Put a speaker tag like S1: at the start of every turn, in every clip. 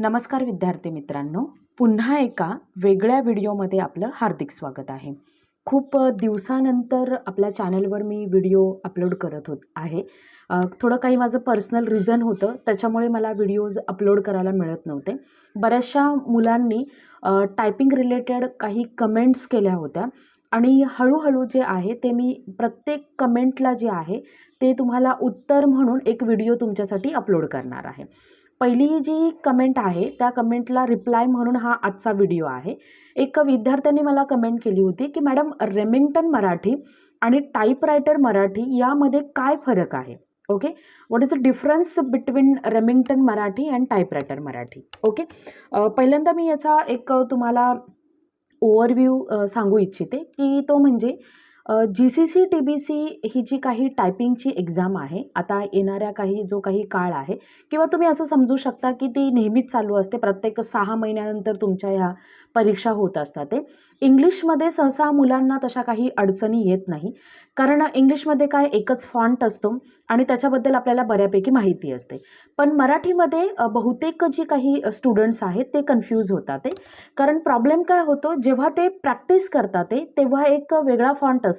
S1: नमस्कार विद्यार्थी मित्रांनो. पुन्हा एका वेगळ्या व्हिडिओमध्ये आपलं हार्दिक स्वागत आहे. खूप दिवसानंतर आपल्या चॅनलवर मी व्हिडिओ अपलोड करत होत आहे. थोडं काही माझं पर्सनल रिझन होतं त्याच्यामुळे मला व्हिडिओज अपलोड करायला मिळत नव्हते. बऱ्याचशा मुलांनी टायपिंग रिलेटेड काही कमेंट्स केल्या होत्या आणि हळूहळू जे आहे ते मी प्रत्येक कमेंटला जे आहे ते तुम्हाला उत्तर म्हणून एक व्हिडिओ तुमच्यासाठी अपलोड करणार आहे. पहिली जी कमेंट आहे त्या कमेंटला रिप्लाय म्हणून हा आजचा व्हिडिओ आहे. एक विद्यार्थ्यांनी मला कमेंट केली होती की मॅडम रेमिंग्टन मराठी आणि टाईपरायटर मराठी यामध्ये काय फरक आहे? Okay what is the difference between Remington Marathi and typewriter Marathi? Okay पहिल्यांदा मी याचा एक तुम्हाला ओव्हरव्ह्यू सांगू इच्छिते की तो म्हणजे G C C T B C ही जी काही टायपिंगची एक्झाम आहे आता येणाऱ्या काही जो काही काळ आहे किंवा तुम्ही असं समजू शकता की ती नेहमीच चालू असते प्रत्येक सहा महिन्यानंतर तुमच्या ह्या परीक्षा होत असतात ते. इंग्लिशमध्ये सहसा मुलांना तशा काही अडचणी येत नाही कारण इंग्लिशमध्ये काय एकच फॉन्ट असतो आणि त्याच्याबद्दल आपल्याला बऱ्यापैकी माहिती असते. पण मराठीमध्ये बहुतेक जी काही स्टुडंट्स आहेत ते कन्फ्यूज होतात ते. कारण प्रॉब्लेम काय होतो जेव्हा ते प्रॅक्टिस करतात ते तेव्हा एक वेगळा फॉन्ट असतो.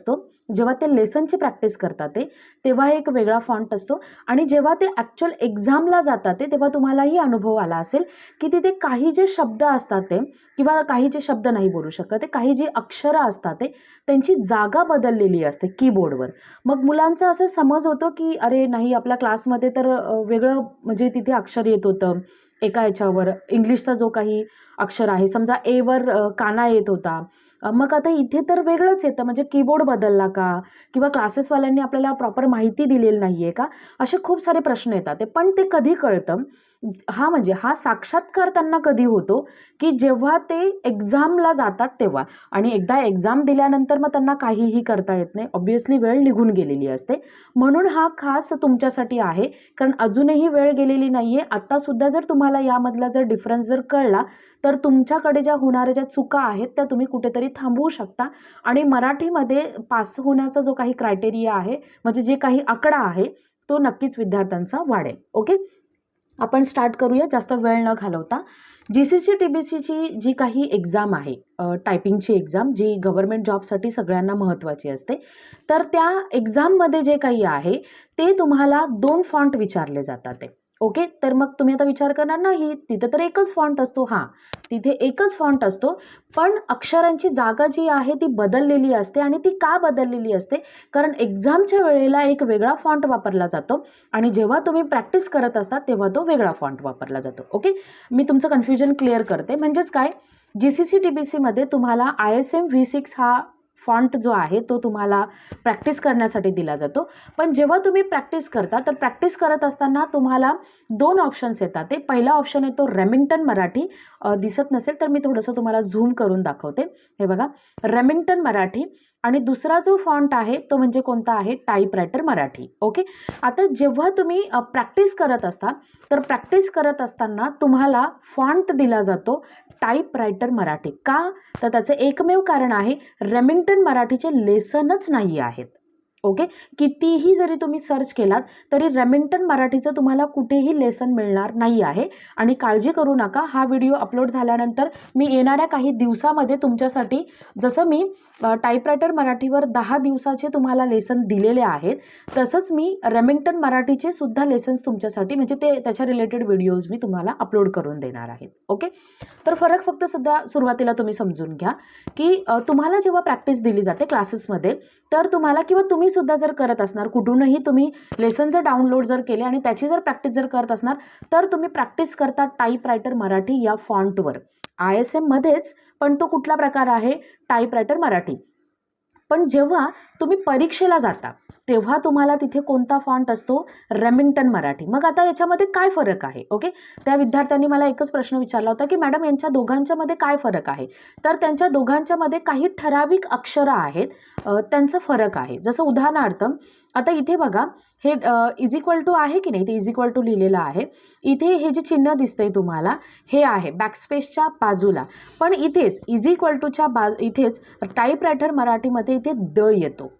S1: जेव्हा ते लेसनची प्रॅक्टिस करतात ते तेव्हा एक वेगळा फॉन्ट असतो. आणि जेव्हा ते ॲक्च्युअल एक्झामला जातात ते तेव्हा तुम्हालाही अनुभव आला असेल की तिथे काही जे शब्द असतात ते किंवा काही जे शब्द नाही बोलू शकत ते काही जी अक्षरं असतात ते त्यांची जागा बदललेली असते कीबोर्डवर मग मुलांचा असं समज होतो की अरे नाही आपल्या क्लासमध्ये तर वेगळं म्हणजे तिथे अक्षर येत होतं. एका याच्यावर इंग्लिशचा जो काही अक्षर आहे समजा एवर काना येत होता. मग आता इथे तर वेगळंच येतं. म्हणजे कीबोर्ड बदलला का? किंवा क्लासेसवाल्यांनी आपल्याला प्रॉपर माहिती दिलेली नाही आहे का? असे खूप सारे प्रश्न येतात. ते पण ते कधी कळतं? हा म्हणजे हा साक्षात्कार त्यांना कधी होतो? की जेव्हा ते एक्झामला जातात तेव्हा. आणि एकदा एक्झाम दिल्यानंतर मग त्यांना काहीही करता येत नाही. ऑब्वियसली वेळ निघून गेलेली असते. म्हणून हा खास तुमच्यासाठी आहे. कारण अजूनही वेळ गेलेली नाही आहे आत्तासुद्धा जर तुम्हाला यामधला जर डिफरन्स जर कळला तर तुमच्याकडे ज्या होणाऱ्या ज्या चुका आहेत त्या तुम्ही कुठेतरी थांबवू शकता. आणि मराठीमध्ये पास होण्याचा जो काही क्रायटेरिया आहे म्हणजे जे काही आकडा आहे तो नक्कीच विद्यार्थ्यांचा वाढेल. ओके आपण स्टार्ट करूया. जास्त वेळ न घालवता. G C C T B सीची जी काही एक्झाम आहे टायपिंगची एक्झाम जी गव्हर्मेंट जॉबसाठी सगळ्यांना महत्त्वाची असते तर त्या एक्झाममध्ये जे काही आहे ते तुम्हाला दोन फॉन्ट विचारले जातात ते ओके? तर मग तुम्ही आता विचार करणार नाही तिथं तर एकच फॉन्ट असतो हां. तिथे एकच फॉन्ट असतो पण अक्षरांची जागा जी आहे ती बदललेली असते आणि ती का बदललेली असते? कारण एक्झामच्या वेळेला एक वेगळा फॉन्ट वापरला जातो आणि जेव्हा तुम्ही प्रॅक्टिस करत असता तेव्हा तो वेगळा फॉन्ट वापरला जातो. ओके? मी तुमचं कन्फ्युजन क्लिअर करते. म्हणजेच काय? G C C T B सीमध्ये तुम्हाला I S M V six हा फॉन्ट जो आहे तो तुम्हाला प्रॅक्टिस करण्यासाठी दिला जातो. पण जेव्हा तुम्ही प्रॅक्टिस करता तर प्रॅक्टिस करत असताना तुम्हाला दोन ऑप्शन्स येतात. ते पहिला ऑप्शन येतो रेमिंग्टन मराठी दिसत नसेल तर मी थोडंसं तुम्हाला झूम करून दाखवते. हे बघा रेमिंग्टन मराठी आणि दुसरा जो फॉन्ट आहे तो म्हणजे कोणता आहे? टाईपरायटर मराठी. ओके आता जेव्हा तुम्ही प्रॅक्टिस करत असता तर प्रॅक्टिस करत असताना तुम्हाला फॉन्ट दिला जातो टाईपरायटर मराठी. का? तर त्याचं एकमेव कारण आहे रेमिंग्टन मराठीचे लेसनच नाही आहेत. ओके? कितीही जरी तुम्ही सर्च केलात तरी रेमिंटन मराठीचं तुम्हाला कुठेही लेसन मिळणार नाही आहे. आणि काळजी करू नका हा व्हिडिओ अपलोड झाल्यानंतर मी येणाऱ्या काही दिवसामध्ये तुमच्यासाठी जसं मी टाईपरायटर मराठीवर दहा दिवसाचे तुम्हाला लेसन दिलेले आहेत तसंच मी रेमिंग्टन मराठीचे सुद्धा लेसन्स तुमच्यासाठी म्हणजे ते त्याच्या रिलेटेड व्हिडिओज मी तुम्हाला अपलोड करून देणार आहेत. ओके? तर फरक फक्त सध्या सुरुवातीला तुम्ही समजून घ्या की तुम्हाला जेव्हा प्रॅक्टिस दिली जाते क्लासेसमध्ये तर तुम्हाला किंवा तुम्ही सुद्धा जर करत असणार कुठूनही तुम्ही लेसन जर डाउनलोड जर केले आणि त्याची जर प्रॅक्टिस जर करत असणार तर तुम्ही प्रॅक्टिस करता टाईपरायटर मराठी या फॉन्टवर आय एस एममध्येच पण तो कुठला प्रकार आहे? टाईपरायटर मराठी. पण जेव्हा तुम्ही परीक्षेला जाता तेव्हा तुम्हाला तिथे कोणता फॉन्ट असतो? रेमिंग्टन मराठी. मग आता याच्यामध्ये काय फरक आहे? ओके त्या विद्यार्थ्यांनी मला एकच प्रश्न विचारला होता की मॅडम यांच्या दोघांच्यामध्ये काय फरक आहे? तर त्यांच्या दोघांच्यामध्ये काही ठराविक अक्षरं आहेत. त्यांचा फरक आहे. जसं उदाहरणार्थ आता इथे बघा हे इज इक्वल टू आहे की नाही? ते इज इक्वल टू लिहिलेलं आहे. इथे हे जे चिन्ह दिसतंय तुम्हाला हे आहे बॅकस्पेसच्या बाजूला. पण इथेच इज इक्वल टूच्या बा इथेच टाईपरायटर मराठीमध्ये इथे द येतो.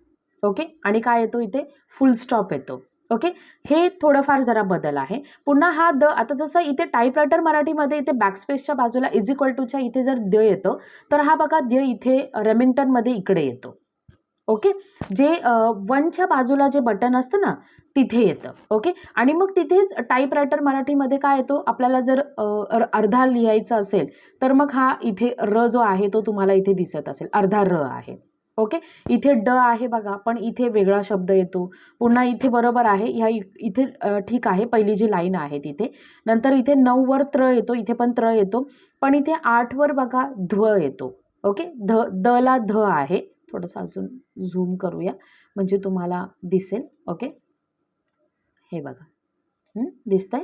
S1: ओके? आणि काय येतो इथे? फुल स्टॉप येतो. ओके? हे थोडंफार जरा बदल आहे. पुन्हा हा द आता जसं इथे टाईपरायटर मराठीमध्ये इथे बॅकस्पेसच्या बाजूला इज इक्वल टूच्या इथे जर द येतं तर हा बघा द इथे रेमिंग्टनमध्ये इकडे येतो. ओके? जे वनच्या बाजूला जे बटन असतं ना तिथे येतं. ओके? आणि मग तिथेच टाईपरायटर मराठीमध्ये काय येतो? आपल्याला जर अर्धा लिहायचा असेल तर मग हा इथे र जो आहे तो तुम्हाला इथे दिसत असेल. अर्धा र आहे. ओके? इथे ड आहे बघा पण इथे वेगळा शब्द येतो. पुन्हा इथे बरोबर आहे ह्या इ- इथे ठीक आहे पहिली जी लाईन आहे तिथे. नंतर इथे नऊवर त्र येतो इथे पण त्र येतो. पण इथे आठवर बघा ध्व येतो. ओके? ध द ला ध आहे. थोडंसं अजून झूम करूया म्हणजे तुम्हाला दिसेल. ओके? हे बघा. दिसत दिसतंय?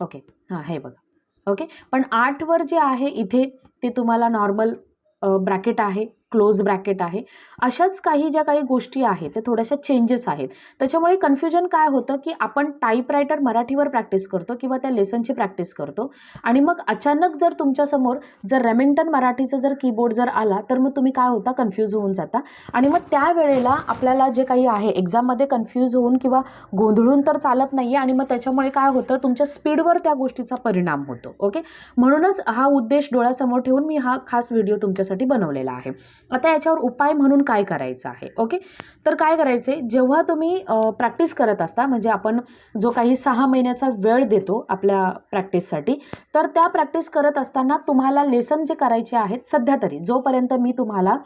S1: ओके. हां हे बघा. ओके? पण आठवर जे आहे इथे ते तुम्हाला नॉर्मल ब्रॅकेट आहे. क्लोज ब्रॅकेट आहे. अशाच काही ज्या काही गोष्टी आहेत त्या थोड्याशा चेंजेस आहेत. त्याच्यामुळे कन्फ्युजन काय होतं की आपण टाईपरायटर मराठीवर प्रॅक्टिस करतो किंवा त्या लेसनची प्रॅक्टिस करतो आणि मग अचानक जर तुमच्यासमोर जर रेमिंग्टन मराठीचा जर कीबोर्ड जर आला तर मग तुम्ही काय होता? कन्फ्यूज होऊन जाता. आणि मग त्यावेळेला आपल्याला जे काही आहे एक्झाममध्ये कन्फ्यूज होऊन किंवा गोंधळून तर चालत नाही आहे आणि मग त्याच्यामुळे काय होतं? तुमच्या स्पीडवर त्या गोष्टीचा परिणाम होतो. ओके म्हणूनच हा उद्देश डोळ्यासमोर ठेवून मी हा खास व्हिडिओ तुमच्यासाठी बनवलेला आहे. आता याच्यावर उपाय म्हणून काय करायचं आहे? ओके तर काय करायचे? जेव्हा तुम्ही प्रॅक्टिस करत असता म्हणजे आपण जो काही सहा महिन्याचा वेळ देतो आपल्या प्रॅक्टिससाठी तर त्या प्रॅक्टिस करत असताना तुम्हाला लेसन जे करायचे आहेत सध्या तरी जोपर्यंत मी तुम्हाला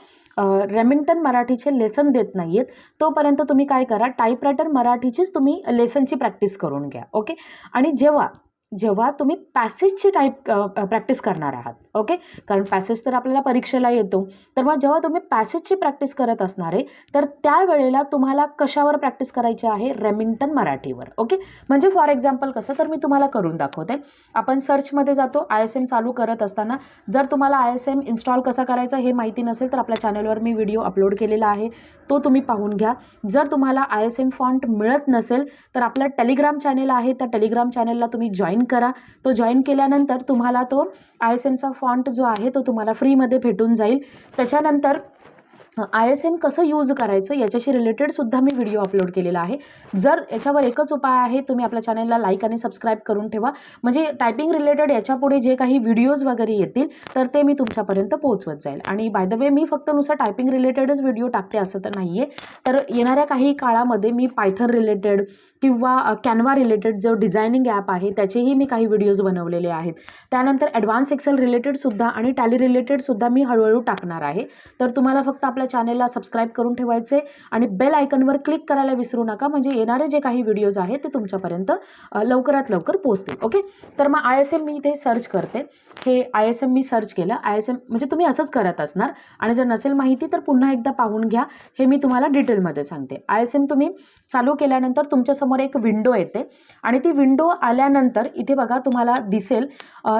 S1: रेमिंग्टन मराठीचे लेसन देत नाही आहेत तोपर्यंत तुम्ही काय करा टाईपरायटर मराठीचीच तुम्ही लेसनची प्रॅक्टिस करून घ्या. ओके आणि जेव्हा जेव्हा तुम्ही पॅसेजची टाईप प्रॅक्टिस करणार आहात ओके कारण पॅसेज तर आपल्याला परीक्षेला येतो. तर मग जेव्हा तुम्ही पॅसेजची प्रॅक्टिस करत असणार आहे तर त्यावेळेला तुम्हाला कशावर प्रॅक्टिस करायची आहे? रेमिंग्टन मराठीवर ओके म्हणजे फॉर एक्झाम्पल कसं तर मी तुम्हाला करून दाखवते. आपण सर्चमध्ये जातो आय एस एम चालू करत असताना जर तुम्हाला आय एस एम इन्स्टॉल कसा करायचा हे माहिती नसेल तर आपल्या चॅनलवर मी व्हिडिओ अपलोड केलेला आहे. तो तुम्ही पाहून घ्या. जर तुम्हाला आय एस एम फॉन्ट मिळत नसेल तर आपलं टेलिग्राम चॅनेल आहे. त्या टेलिग्राम चॅनेलला तुम्ही जॉईन जॉईन करा. तो जॉईन केल्यानंतर तुम्हाला तो आय एस एमचा फॉन्ट जो आहे तो तुम्हाला फ्रीमध्ये भेटून जाईल. त्याच्यानंतर आय एस एम कसं यूज करायचं याच्याशी रिलेटेड सुद्धा मी व्हिडिओ अपलोड केलेला आहे. जर याच्यावर एकच उपाय आहे तुम्ही आपल्या चॅनलला लाईक आणि सबस्क्राईब करून ठेवा. म्हणजे टायपिंग रिलेटेड याच्यापुढे जे काही व्हिडिओज वगैरे येतील तर ते मी तुमच्यापर्यंत पोहोचवत जाईल. आणि बाय द वे मी फक्त नुसतं टायपिंग रिलेटेडच व्हिडिओ टाकते असं तर नाही आहे तर येणाऱ्या काही काळामध्ये मी पायथन रिलेटेड किंवा कॅनवा रिलेटेड जो डिझायनिंग ॲप आहे त्याचेही मी काही व्हिडिओज बनवलेले आहेत. त्यानंतर ॲडव्हान्स एक्सेल रिलेटेडसुद्धा आणि टॅली रिलेटेडसुद्धा मी हळूहळू टाकणार आहे. तर तुम्हाला फक्त आपल्या चॅनेलला सबस्क्राईब करून ठेवायचे आणि बेल आयकनवर क्लिक करायला विसरू नका. म्हणजे येणारे जे काही व्हिडिओज आहेत ते तुमच्यापर्यंत लवकरात लवकर पोहोचतील. ओके तर मग आय एस एम मी इथे सर्च करते. हे आय एस एम मी सर्च केलं. आय एस एम म्हणजे तुम्ही असंच करत असणार. आणि जर नसेल माहिती तर पुन्हा एकदा पाहून घ्या. हे मी तुम्हाला डिटेलमध्ये सांगते. आय एस एम तुम्ही चालू केल्यानंतर तुमच्यासमोर एक विंडो येते. आणि ती विंडो आल्यानंतर इथे बघा तुम्हाला दिसेल.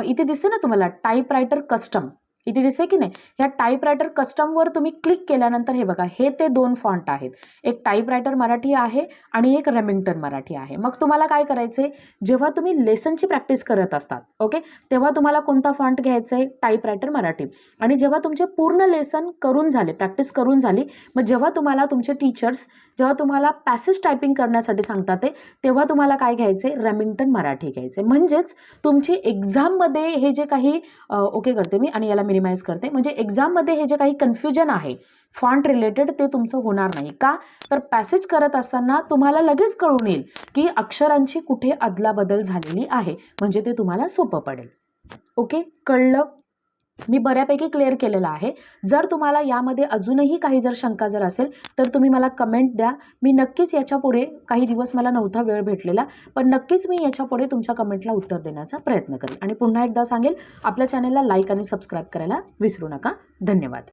S1: इथे दिसते ना तुम्हाला? टाईपरायटर कस्टम इथे दिसे की नाही? ह्या टाईपरायटर कस्टमवर तुम्ही क्लिक केल्यानंतर हे बघा हे ते दोन फॉन्ट आहेत. एक टाईपरायटर मराठी आहे आणि एक रेमिंग्टन मराठी आहे. मग तुम्हाला काय करायचे जेव्हा तुम्ही लेसनची प्रॅक्टिस करत असतात ओके तेव्हा तुम्हाला कोणता फॉन्ट घ्यायचा आहे टाईपरायटर मराठी. आणि जेव्हा तुमचे पूर्ण लेसन करून झाले प्रॅक्टिस करून झाली मग जेव्हा तुम्हाला तुमचे टीचर्स जेव्हा तुम्हाला पॅसेज टायपिंग करण्यासाठी सांगतात ते तेव्हा तुम्हाला काय घ्यायचे रेमिंग्टन मराठी घ्यायचे म्हणजेच तुमची एक्झाममध्ये हे जे काही ओके करते मी आणि याला मिनिमाइज करते. म्हणजे एक्झाममध्ये हे जे काही कन्फ्युजन आहे फॉन्ट रिलेटेड ते तुमचं होणार नाही. का? तर पॅसेज करत असताना तुम्हाला लगेच कळून येईल की अक्षरांची कुठे अदलाबदल झालेली आहे. म्हणजे ते तुम्हाला सोपं पडेल. ओके कळलं? मी बऱ्यापैकी क्लिअर केलेलं आहे. जर तुम्हाला यामध्ये अजूनही काही जर शंका जर असेल तर तुम्ही मला कमेंट द्या. मी नक्कीच याच्यापुढे काही दिवस मला नव्हता वेळ भेटलेला पण नक्कीच मी याच्यापुढे तुमच्या कमेंटला उत्तर देण्याचा प्रयत्न करेन. आणि पुन्हा एकदा सांगेल आपल्या चॅनलला लाईक आणि सबस्क्राईब करायला विसरू नका. धन्यवाद.